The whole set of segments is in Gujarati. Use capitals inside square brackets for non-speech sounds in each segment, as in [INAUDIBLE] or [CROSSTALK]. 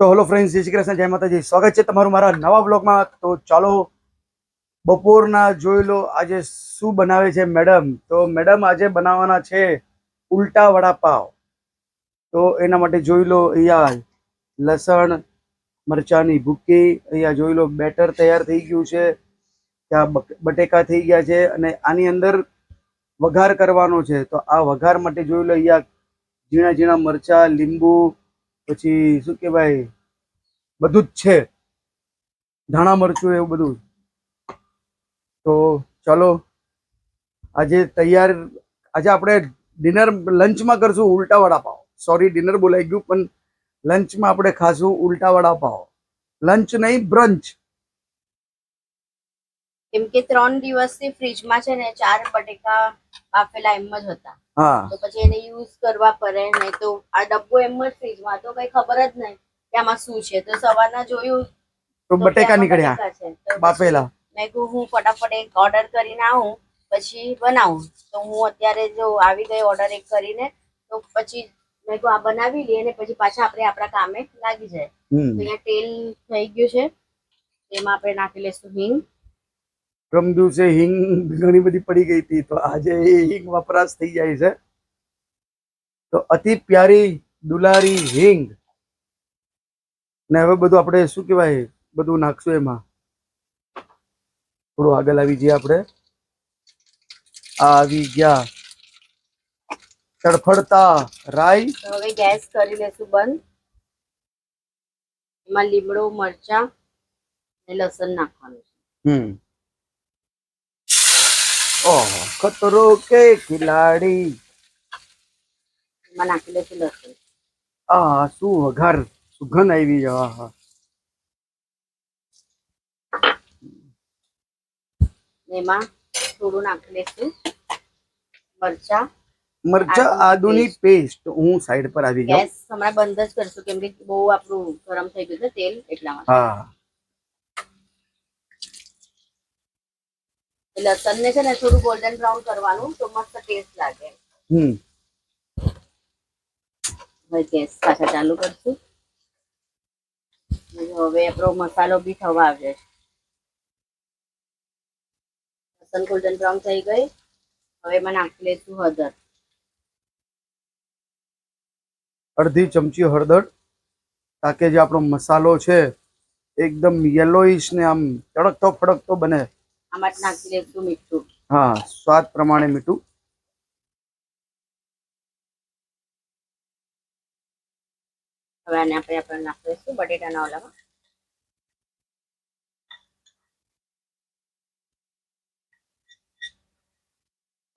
તો હલો ફ્રેન્ડ્સ જય શ્રી કૃષ્ણ, જય માતાજી. સ્વાગત છે તમારું મારા નવા બ્લોગમાં તો ચાલો, બપોરના જોઈ લો આજે શું બનાવે છે મેડમ તો મેડમ આજે બનાવવાના છે ઉલટા વડાપાવ. તો એના માટે જોઈ લો અહીંયા લસણ, મરચાની ભૂકી, અહીંયા જોઈ લો બેટર તૈયાર થઈ ગયું છે. ત્યાં બટેકા થઈ ગયા છે અને આની અંદર વઘાર કરવાનો છે. તો આ વઘાર માટે જોઈ લો અહીંયા ઝીણા ઝીણા મરચાં, લીંબુ પછી શું કહેવાય? બધું જ છે. ધાણા મરચું એવું બધું. તો ચાલો, આજે તૈયાર, આજે આપણે ડિનર લંચમાં કરશું ઉલટા વડાપાવ. સોરી ડિનર બોલાઈ ગયું, પણ લંચમાં આપણે ખાશું ઉલટા વડાપાવ. લંચ નહીં, બ્રંચ. કેમ કે ત્રણ દિવસથી ફ્રીજમાં છે ને ચાર બટેકા બાફેલા એમ જ હતા. તો પછી એને યુઝ કરવા પડે નહીં તો આ ડબ્બો એમ જ ફ્રીજમાં તો કઈ ખબર જ નહીં કે આમાં શું છે. તો સવારના જોયું તો બટેકા નીકળ્યા બાફેલા. મેં કીધું હું ફટાફટ એક ઓર્ડર કરીને આવું પછી બનાવું. તો હું અત્યારે જો આવી ગઈ ઓર્ડર એક કરીને તો પછી મેં કીધું આ બનાવી લઈએ ને પછી પાછા આપણે આપણા કામે લાગી જાય. તો અહીંયા તેલ થઈ ગયું છે. એમાં આપણે નાખી લઈશું હિંગ. પ્રમ દિવસે હિંગ ઘણી બધી પડી ગઈ હતી. તો આજે એ હિંગ વપરાશ થઈ જાય છે. તો અતિ પ્યારી દુલારી હિંગ. ને હવે બધું આપણે શું કહેવાય? બધું નાખશું એમાં. થોડું આગળ આવી જઈએ આપણે. આ આવી ગયા. તડફડતા રાઈ. હવે ગેસ કરી લેશું બંધ. એમાં લીમડો મરચા અને લસણ નાખવાનું છે. હમ. ઓહો ખતરો કે ખિલાડી? એમાં નાખી લેશું લસણ આ શું વઘાર સુગંધ આવી છે આહા. એમાં થોડું નાખી લેશું મરચા. મરચા આદુની આદુની પેસ્ટ. હું સાઈડ પર આવી ગયો. ગેસ હમણાં બંધ જ કરશું કેમ કે બહુ આપણું ગરમ થઈ ગયું છે તેલ એટલા માટે. હા. લસણ ને છે ને થોડું ગોલ્ડન બ્રાઉન કરવાનું તો મસ્ત ટેસ્ટ લાગે. હમ. હવે ગેસ પાછા ચાલુ કરશું. હવે આપણો મસાલો બી થવા છે લસણ ગોલ્ડન બ્રાઉન થઈ ગઈ. હવે એમાં નાખી લઈશું હળદર. અડધી ચમચી હળદર તાકે જે આપણો મસાલો છે એકદમ યલોઈશ ને આમ તડકતો ફડકતો બને. આમાં નાખી લઈશું મીઠું. હા સ્વાદ પ્રમાણે મીઠું. હવે આને આપણે આપણે નાખી લઈશું બટેટાના ઓલામાં.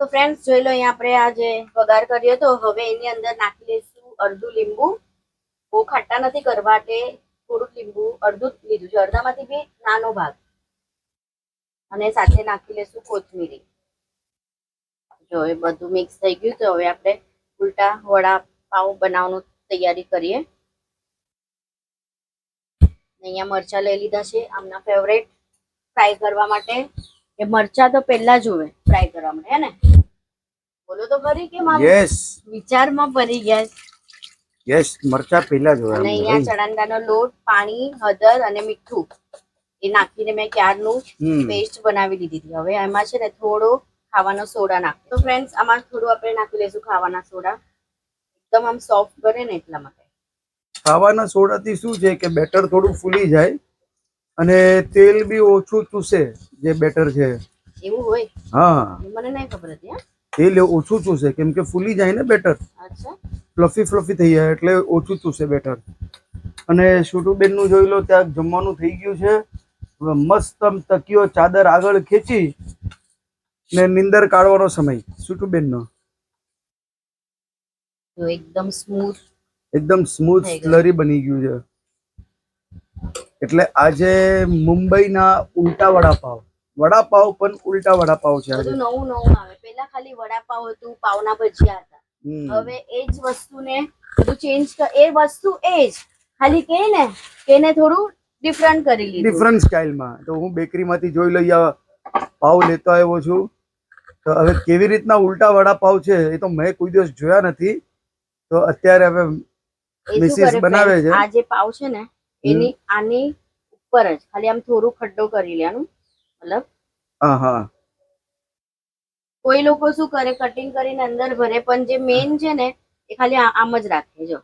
તો ફ્રેન્ડ્સ જોઈ લો અહીંયા આપણે આ જે વઘાર કર્યો તો હવે એની અંદર નાખી લઈશું અડધું લીંબુ. બહુ ખાટા નથી કરવા એટલે થોડુંક લીંબુ અડધું જ લીધું છે. અડધામાંથી બી નાનો ભાગ. અને સાથે નાખી લઈશું કોથમીરી. જો એ બધું મિક્સ થઈ ગયું તો હવે આપણે ઉલટા વડા પાઉ બનાવવાનું તૈયારી કરીએ. અહીંયા મરચા લઈ લીધા છે. આમના ફેવરેટ ફ્રાય કરવા માટે. એ મરચા તો પહેલા જોવે ફ્રાય કરવા માટે હે ને? બોલો તો ખરી કે મારું? યસ વિચારમાં પડી ગયા. યસ મરચા પહેલા જોવે અને અહીંયા ભાઈ. લોટ પાણી હળદર અને મીઠું. એ નાખીને મેં ક્યારનું પેસ્ટ બનાવી દીધી હતી. હવે એમાં છે ને થોડો ખાવાનો સોડા નાખ. તો ફ્રેન્ડ્સ આમાં થોડું આપણે નાખી લઈશું ખાવાના સોડા. એકદમ આમ સોફ્ટ બને ને એટલા માટે. ખાવાના સોડાથી શું છે કે બેટર થોડું ફૂલી જાય અને તેલ બી ઓછું ચૂસે જે બેટર છે. એવું હોય? હા. મને નહીં ખબર હતી તેલ ઓછું ચૂસે કેમ કે ફૂલી જાય ને બેટર. અચ્છા. ફ્લફી ફ્લફી થઈ જાય એટલે ઓછું ચૂસે બેટર. અને શુટુબેનનું જોઈ લો ત્યાં જમવાનું થઈ ગયું છે. મસ્ત તકીઓ ચાદર આગળ ખેંચી ને નિંદર કાઢવાનો સમય. શુટુબેનનો તો એકદમ સ્મૂથ એકદમ સ્મૂથ સ્લરી બની ગયું છે. એટલે આજે મુંબઈના ઉલટા વડાપાવ. વડાપાવ પણ ઉલટા વડાપાવ છે આજે. નવું નવું આવે. પેલા ખાલી વડાપાવ હતું પાવના ભજીયા હતા. હવે એ જ વસ્તુને બધું ચેન્જ એ વસ્તુ એ જ. ખાલી કે ને કે એને થોડું ડિફરન્ટ કરી લીધું. ડિફરન્ટ સ્ટાઇલમાં તો હું બેકરીમાંથી જોઈ લઈ પાવ લેતો આવ્યો છું. તો હવે કેવી રીતના ઉલટા વડાપાવ છે એ તો મેં કોઈ દિવસ જોયા નથી. તો અત્યારે હવે મિસિસ બનાવે છે. આ જે પાવ છે ને એની આની ઉપર જ ખાલી આમ થોડું ખડ્ડો કરી લેવાનું. મતલબ હા હા. કોઈ લોકો શું કરે કટિંગ કરીને અંદર ભરે પણ જે મેન છે ને એ ખાલી આમ જ રાખે જો.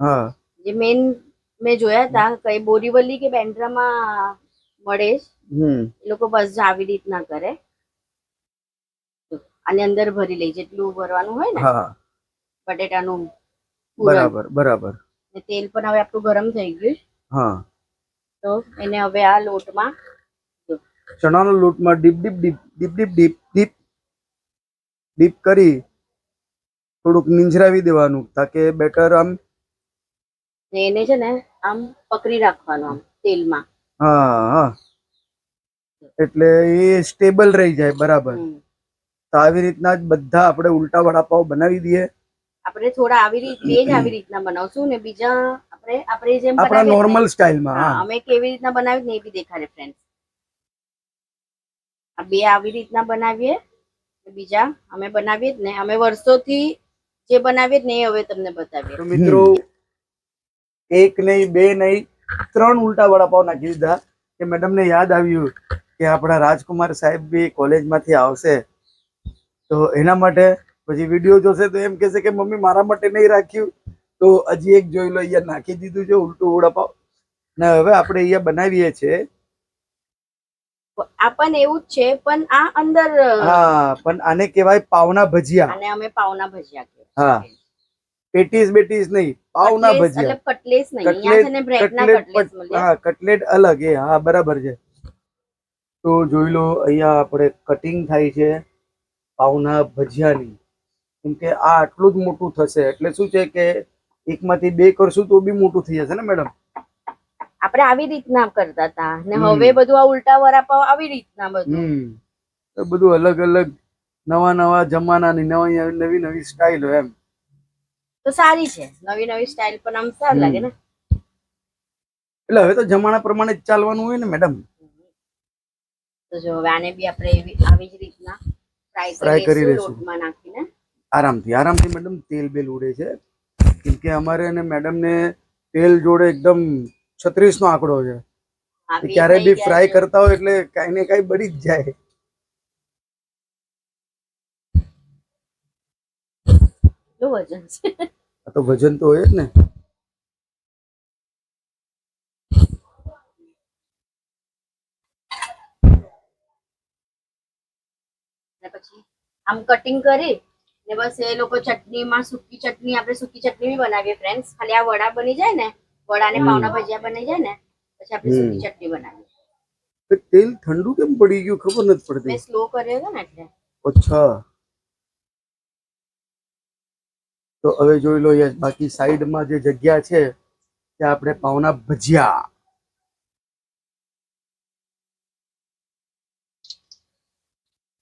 હા. જે મેન મેં જોયા હતા કઈ બોરીવલી કે બેન્ડ્રામાં મળે એ લોકો બસ આવી રીતના કરે. અને આની અંદર ભરી લે જેટલું ભરવાનું હોય ને બટેટાનું બરાબર બરાબર. તેલ પણ હવે આપણું ગરમ થઈ ગયું હા. તો એને હવે આ લોટમાં ચણાનો લોટમાં dip dip dip dip dip dip dip dip કરી થોડુંક નીંજરાવી દેવાનું તાકે બેટર આમ ને એને છે ને આમ પકડી રાખવાનું આમ તેલમાં. હા હા. એટલે એ સ્ટેબલ રહી જાય બરાબર. તો આવી રીતના જ બધા આપણે ઉલટા વડાપાવ બનાવી દઈએ. આપણે થોડા આવી રીત બે જ આવી રીતના બનાવશું ને બીજા આપણે આપણે જેમ આપણા નોર્મલ સ્ટાઇલમાં હા, અમે કેવી રીતના બનાવી ને એ બી દેખાડે ફ્રેન્ડ આ બે આવી રીતના બનાવીએ બીજા અમે બનાવીએ જ ને અમે વર્ષોથી જે બનાવીએ જ ને એ હવે તમને બતાવીએ. મિત્રો એક નહીં બે નહીં ત્રણ ઉલટા વડાપાવ નાખી દીધા કે મેડમને યાદ આવ્યું કે આપણા રાજકુમાર સાહેબ બી કોલેજમાંથી આવશે. તો એના માટે પછી વીડિયો જોશે તો એમ કહેશે કે મમ્મી મારા માટે નહીં રાખ્યું. તો હજી એક જોઈ લો અહીંયા નાખી દીધું છે ઉલટું વડાપાવ. ને હવે આપણે અહીંયા બનાવીએ છીએ. આ પણ એવું જ છે પણ આ અંદર હા પણ આને કહેવાય પાવના ભજીયા. અને અમે પાવના ભજીયા હા. પેટીસ બેટીસ નહીં પાવના ના ભજીયા. કટલેસ નહીં કટલેટ હા કટલેટ અલગ એ હા બરાબર છે. તો જોઈ લો અહીંયા આપણે કટિંગ થાય છે પાવના ભજીયાની. કેમ કે આ આટલું જ મોટું થશે એટલે શું છે કે એકમાંથી બે કરશું તો બી મોટું થઈ જશે ને મેડમ? આપણે આવી રીતના કરતા હતા ને હવે બધું આ ઉલટા વડાપાવ આવી રીતના બધું. બધું અલગ અલગ નવા નવા જમાનાની નવી નવી નવી સ્ટાઇલ એમ. તો સારી છે. નવી નવી સ્ટાઇલ પણ આમ સારી લાગે ને. એટલે હવે તો જમાના પ્રમાણે જ ચાલવાનું હોય ને મેડમ તો જો હવે આને બી આપણે એવી આવી જ રીતના ફ્રાય કરી લેશું. લોટમાં નાખીને. આરામથી આરામથી મેડમ તેલ બેલ ઉડે છે. કેમ કે અમારે અને મેડમને તેલ જોડે એકદમ છત્રીસ નો આંકડો છે. ક્યારે બી ફ્રાય કરતા હોય એટલે કાંઈ ને કાંઈ બળી જ જાય. કેટલું વજન છે. આ તો વજન તો હોય જ ને. ને પછી આમ કટિંગ કરી ને બસ એ લોકો ચટણીમાં સૂકી ચટણી આપણે સૂકી ચટણી બી બનાવીએ ફ્રેન્ડ્સ ખાલી આ વડા બની જાય ને વડા ને પાવડા ભજીયા બની જાય ને પછી આપણે. સૂકી ચટણી બનાવીએ. તો તેલ ઠંડુ કેમ પડી ગયું ખબર નથી મેં પડતી સ્લો કર્યો હતો ને એટલે. અચ્છા. તો હવે જોઈ લો યસ બાકી સાઈડમાં જે જગ્યા છે, ત્યાં આપણે પાવના ભજીયા.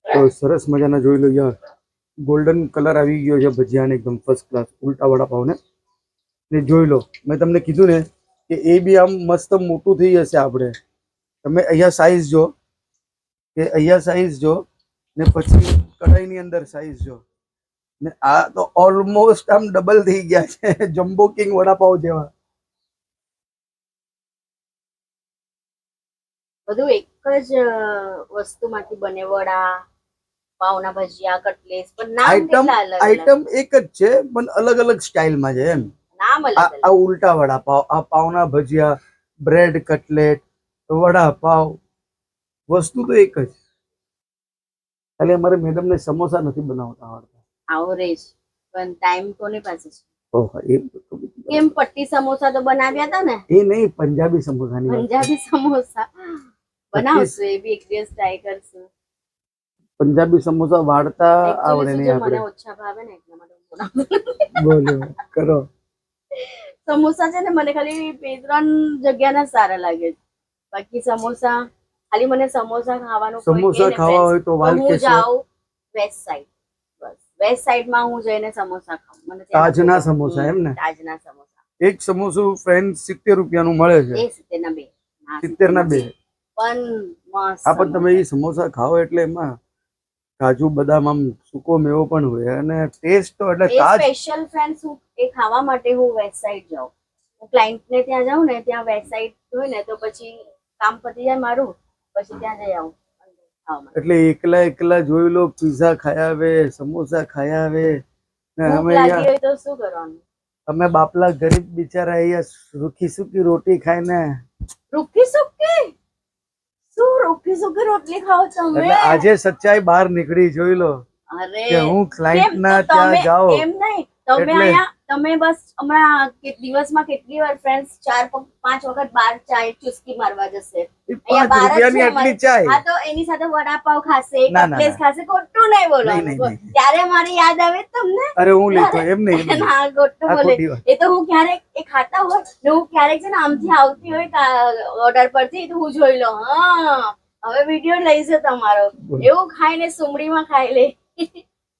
તો સરસ મજાના જોઈ લો યાર ગોલ્ડન કલર આવી ગયો છે ભજીયાને એકદમ ફર્સ્ટ ક્લાસ ઉલટા વડાપાવને ને જોઈ લો, મેં તમને કીધું ને કે એ બી આમ મસ્ત મોટું થઈ જશે આપણે. તમે અહીંયા સાઈઝ જો, કે અહીંયા સાઈઝ જો, ને પછી કઢાઈની અંદર સાઈઝ જો. ને આ તો ઓલમોસ્ટ આમ ડબલ થઈ ગયા છે. જમ્બો કિંગ વડાપાવ જેવા. બધું એક જ વસ્તુ વસ્તુમાંથી બને વડા પાવના ભજીયા કટલેસ પણ નામ આઈટમ આઈટમ એક જ છે પણ અલગ અલગ સ્ટાઇલમાં છે એમ. નામ અલગ આ ઉલટા વડાપાવ આ પાવના ભજીયા બ્રેડ કટલેટ વડાપાવ વસ્તુ તો એક જ. ખાલી અમારે મેડમને સમોસા નથી બનાવતા આવડતા. આવરેજ પણ ટાઈમ કોની પાસે છે? ઓહ એ કેમ પટ્ટી સમોસા તો બનાવ્યા હતા ને? એ નહીં પંજાબી સમોસા ની પંજાબી સમોસા. બનાવશું એ બી એક દિવસ ટ્રાય કરશું. પંજાબી સમોસા વાળતા આવડે નહીં છે, મને આપણે. ઓછા ભાવે ને એટલા માટે બોલો કરો. સમોસા છે ને મને ખાલી બે ત્રણ જગ્યાના સારા લાગે છે. બાકી સમોસા ખાલી મને સમોસા ખાવાનું સમોસા ખાવા હોય તો વાલ કે જાઉં વેસ્ટ સાઈડ વેસ્ટ સાઈડમાં હું જઈને સમોસા ખાઉં. મને તાજના સમોસા એમ ને? તાજના સમોસા. એક સમોસું ફ્રેન્ડ સિત્તેર રૂપિયાનું મળે છે. એ સિત્તેરના બે. સિત્તેર ના બે. પણ મસ્ત હા પણ તમે સમોસા. એ સમોસા ખાઓ એટલે એમાં કાજુ બદામ આમ સૂકો મેવો પણ હોય અને ટેસ્ટ તો એટલે તાજ સ્પેશિયલ ફ્રેન્ડ સૂપ એ ખાવા માટે હું વેસ્ટ સાઈડ જાઉં. ક્લાયન્ટને ત્યાં જાઉં ને ત્યાં વેસ્ટ સાઈડ હોય ને તો પછી કામ પતી જાય મારું પછી ત્યાં જઈ આવું. એટલે એકલા એકલા જોઈ લો પીઝા ખાયા આવે સમોસા ખાયા આવે અમે અમે બાપલા ગરીબ બિચારા અહીંયા રૂખી સુકી રોટી ખાઈને. રૂખી સુકી? શું રૂખી સુકી રોટલી ખાઓ તમે આજે સચ્ચાઈ બહાર નીકળી જોઈ લો. અરે કે હું ક્લાયન્ટ ના ત્યાં જાઓ. એમ નહીં તમે એટલે- અહીંયા તમે બસ હમણાં દિવસમાં કેટલી વાર ફ્રેન્ડ્સ ચાર પાંચ વખત બાર ચાય ચુસ્કી મારવા જશે? છે હા તો એની સાથે વડાપાવ ખાશે કટલેસ ખાશે ખોટું નહીં નહીં. ત્યારે મારી યાદ આવે તમને? અરે હું લેતો એમ નહીં એમ [LAUGHS] ખોટું બોલે. એ તો હું ક્યારેક એ ખાતા હોય ને હું ક્યારેક છે ને આમથી આવતી હોય ઓર્ડર પરથી તો હું જોઈ લઉં. હા હવે વીડિયો લઈ લઈશે તમારો. બોલો. એવું ખાઈને સુમડીમાં ખાઈ લે.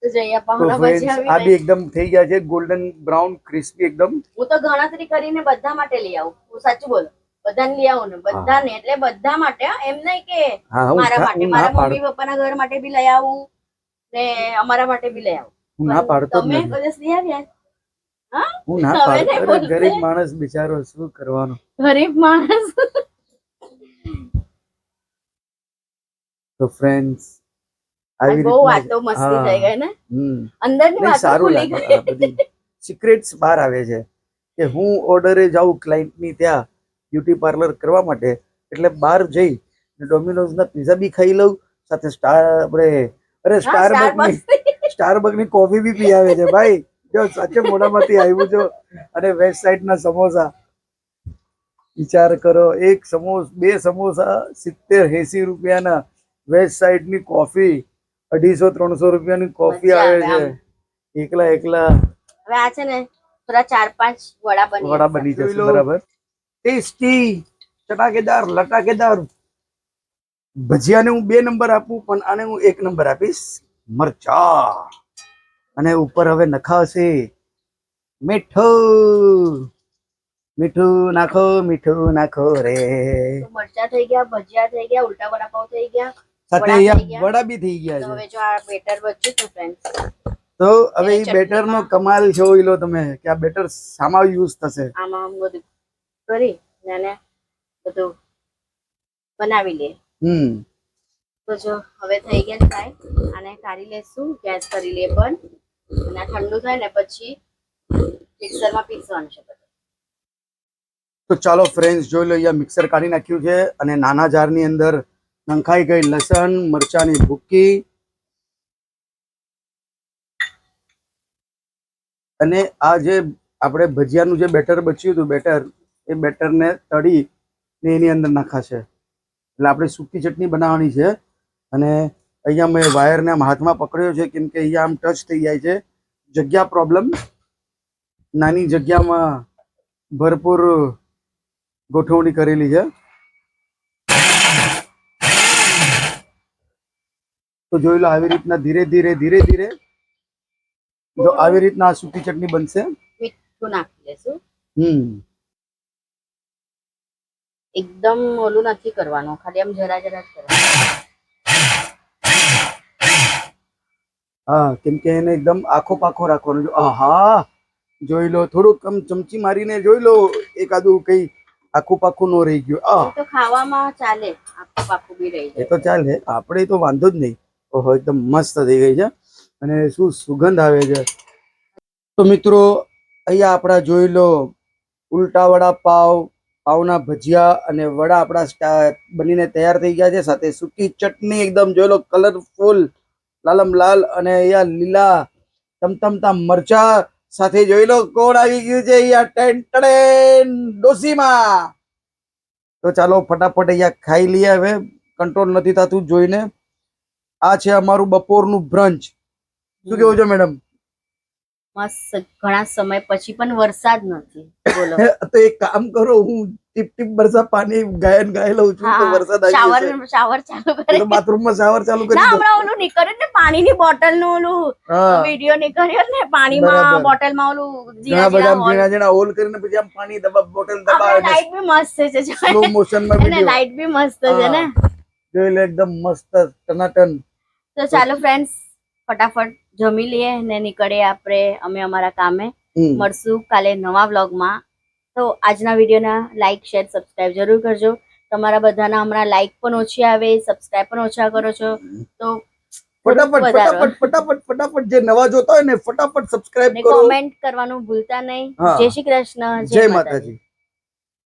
તો હમણાં friends, પછી આ બી એકદમ થઈ ગયા છે ગોલ્ડન બ્રાઉન ક્રિસ્પી એકદમ. હું તો ગણતરી કરીને બધા માટે લઈ આવું. હું સાચું બોલું? બધાને લઈ આવું ને? બધાને? એટલે બધા માટે. એમ નહીં કે મારા માટે. મારા મમ્મી પપ્પાના ઘર માટે બી લઈ આવું ને અમારા માટે બી લઈ આવું. ના પાડતો તમે કદાચ લઈ આવ્યા? હું? ના પાડતો. ગરીબ માણસ બિચારો શું કરવાનો? ગરીબ માણસ. તો ફ્રેન્ડ્સ આવી બહુ વાતો મસ્તી થઈ ગઈ ને? અંદરની વાતો સારું લાગે બધી સિક્રેટ્સ બહાર આવે છે કે હું ઓર્ડરે જાઉં ક્લાયન્ટની ત્યાં બ્યુટી પાર્લર કરવા માટે એટલે બહાર જઈ ડોમિનોઝના પીઝા બી ખાઈ લઉં સાથે સ્ટાર આપણે અરે સ્ટારબકની. સ્ટારબકની કોફી બી પી આવે છે ભાઈ. જો સાચે મોઢામાંથી આવ્યું છો. અને વેસ્ટ સાઈડના સમોસા. વિચાર કરો એક સમોસ બે સમોસા સિત્તેર એંસી રૂપિયાના વેસ્ટ સાઈડની કોફી અઢીસો ત્રણસો રૂપિયાની કોફી આવે છે. એકલા એકલા. હવે આ છે ને થોડા ચાર પાંચ વડા બની વડા બની જશે બરાબર. ટેસ્ટી ચટાકેદાર લટાકેદાર. ભજીયાને હું બે નંબર આપું પણ આને હું એક નંબર આપીશ. મરચા. અને ઉપર હવે નખાશે મીઠું. મીઠું નાખો મીઠું નાખો રે. મરચા થઈ ગયા ભજીયા થઈ ગયા ઉલટા વડાપાવ થઈ ગયા. સાથે અહીંયા વડા બી થઈ ગયા છે. હવે જો આ બેટર બચ્યું તો ફ્રેન્ડ્સ તો હવે એ બેટર નો કમાલ જોઈ લો તમે કે આ બેટર સામા યુઝ થશે. આમાં બધું કરી નાને બધું બનાવી લે. હમ. તો જો હવે થઈ ગયા ફ્રાય આને કાઢી લેશું ગેસ કરી લે પણ. અને આ ઠંડુ થાય ને પછી મિક્સરમાં પીસવાનું છે બધું. તો ચાલો ફ્રેન્ડ્સ જોઈ લો અહીંયા મિક્સર કાઢી નાખ્યું છે અને નાના જારની અંદર નંખાઈ ગઈ લસણ, મરચાની ભૂકી. અને આ જે આપણે ભજીયાનું જે બેટર બચ્યું હતું, બેટર, એ બેટરને તળી ને એની અંદર નાખાશે. એટલે આપણે સૂકી ચટણી બનાવવાની છે. અને અહીંયા મેં વાયરને આમ હાથમાં પકડ્યો છે, કેમ કે અહીંયા આમ ટચ થઈ જાય છે. જગ્યા પ્રોબ્લેમ નાની જગ્યામાં ભરપૂર ગોઠવણી કરેલી છે. તો જોઈ લો આવી રીતના ધીરે ધીરે ધીરે ધીરે જો આવી રીતના આ સૂકી ચટણી બનશે. મીઠું નાખી લેશું. હમ. એકદમ ઓલું નથી કરવાનું ખાલી આમ જરા જરા જ કરવાનું. હા કેમ કે એને એકદમ આખો પાખો રાખવાનો. જો આહા! જોઈ લો થોડુંક આમ ચમચી મારીને જોઈ લો એકાદું કઈ આખું પાખું નો રહી ગયું. આ તો ખાવામાં ચાલે આખું પાખું બી રહી એ તો ચાલે આપણે તો વાંધો જ નહીં. ઓહો, એકદમ મસ્ત થઈ ગઈ છે. અને શું સુગંધ આવે છે. તો મિત્રો, અહીંયા આપણા જોઈ લો, ઉલટા વડા પાવ, પાવના ભજીયા અને વડા આપણા બનીને તૈયાર થઈ ગયા છે. સાથે સૂકી ચટણી એકદમ જોઈ લો કલરફુલ લાલમ લાલ અને અહીંયા લીલા તમતમતા મરચા સાથે જોઈ લો, કોણ આવી ગયું છે અહીંયા ટેન ટડેન ડોસીમાં તો ચાલો, ફટાફટ અહીંયા ખાઈ લઈએ હવે. કંટ્રોલ નથી થતું જોઈને. આ છે અમારું બપોરનું બ્રંચ. શું કેવું છે મેડમ? ઘણા સમય પછી પણ વરસાદ નથી. [LAUGHS] તો એક કામ કરો હું ટીપ ટીપ બરસા પાણી ગાયન ગાય લઉં છું તો વરસાદ શાવર આવી જશે. શાવર ચાલુ તો બાથરૂમમાં શાવર ચાલુ કરી હમણાં ઓલું નીકળ્યું ને પાણીની બોટલનું ઓલું વીડિયો નીકળ્યો ને પાણીમાં બોટલમાં ઓલું બધા ઝીણા ઝીણા કરીને પછી આમ પાણી દબા બોટલ દબાવે લાઈટ બી મસ્ત છે સ્લો મોશનમાં લાઈટ બી મસ્ત છે ને. જોઈ એકદમ મસ્ત ટનાટન. તો ચાલો ફ્રેન્ડ્સ ફટાફટ જમી લઈએ ને નીકળીએ આપણે અમે અમારા કામે. મળશું કાલે નવા વ્લોગમાં તો આજના વિડીયોના લાઈક શેર સબસ્ક્રાઇબ જરૂર કરજો. તમારા બધાના હમણાં લાઈક પણ ઓછી આવે સબસ્ક્રાઇબ પણ ઓછા કરો છો. તો ફટાફટ ફટાફટ ફટાફટ ફટાફટ જે નવા જોતા હોય ને ફટાફટ સબસ્ક્રાઇબ કરો. કોમેન્ટ કરવાનું ભૂલતા નહીં. જય શ્રી કૃષ્ણ જય માતાજી.